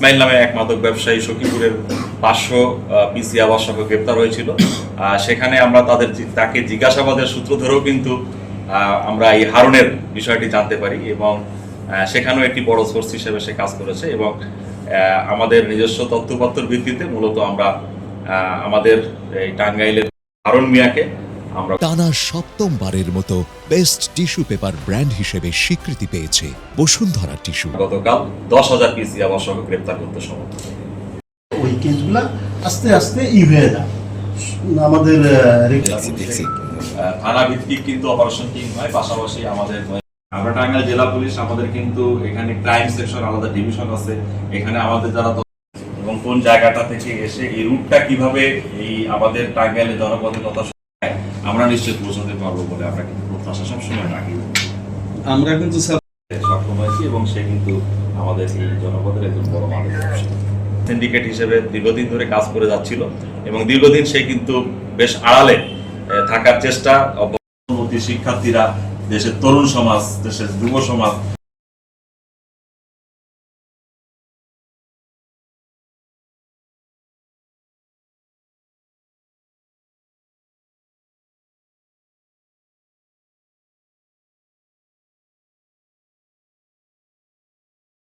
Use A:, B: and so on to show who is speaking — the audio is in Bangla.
A: ইসমাইল নামে এক মাদক ব্যবসায়ী সখীপুরের পাঁচশো পিসি আবাসক গ্রেপ্তার হয়েছিল। সেখানে আমরা তাদের তাকে জিজ্ঞাসাবাদের সূত্র ধরেও কিন্তু আমরা এই হারুনের বিষয়টি জানতে পারি এবং সেখানেও একটি বড় সোর্স হিসেবে সে কাজ করেছে এবং আমাদের নিজস্ব তথ্যপত্রের ভিত্তিতে মূলত আমরা আমাদের এই টাঙ্গাইলের হারুন মিয়াকে আমরা
B: টানা সপ্তমবারের মতো বেস্ট টিস্যু পেপার ব্র্যান্ড হিসেবে স্বীকৃতি পেয়েছে বসুন্ধরা টিস্যু
A: গতকাল দশ হাজার পিসি আবাসক গ্রেপ্তার করতে সমর্থ
C: ওই কেসগুলা আস্তে আস্তে ই হয়ে যায়। আমাদের
A: থানা ভিত্তিক কিন্তু অপারেশন টিম হয় পাশাপাশি আমাদের আমরা টাঙ্গাইল জেলা পুলিশ আমাদের কিন্তু এখানে ক্রাইম সেকশন আলাদা ডিভিশন আছে। এখানে আমাদের যারা এবং কোন জায়গাটা থেকে এসে এই রুটটা কীভাবে এই আমাদের টাঙ্গাইলের জনপদে কথা আমরা নিশ্চিত পৌঁছাতে পারব বলে আমরা কিন্তু প্রত্যাশা সবসময় রাখি।
D: আমরা কিন্তু
A: সক্ষম হয়েছি এবং সে কিন্তু আমাদের এই জনপদের একজন বড় মাদক সিন্ডিকেট হিসেবে দীর্ঘদিন ধরে কাজ করে যাচ্ছিল এবং দীর্ঘদিন সে কিন্তু বেশ আড়ালে থাকার চেষ্টা। শিক্ষার্থীরা দেশের তরুণ সমাজ দেশের যুব সমাজ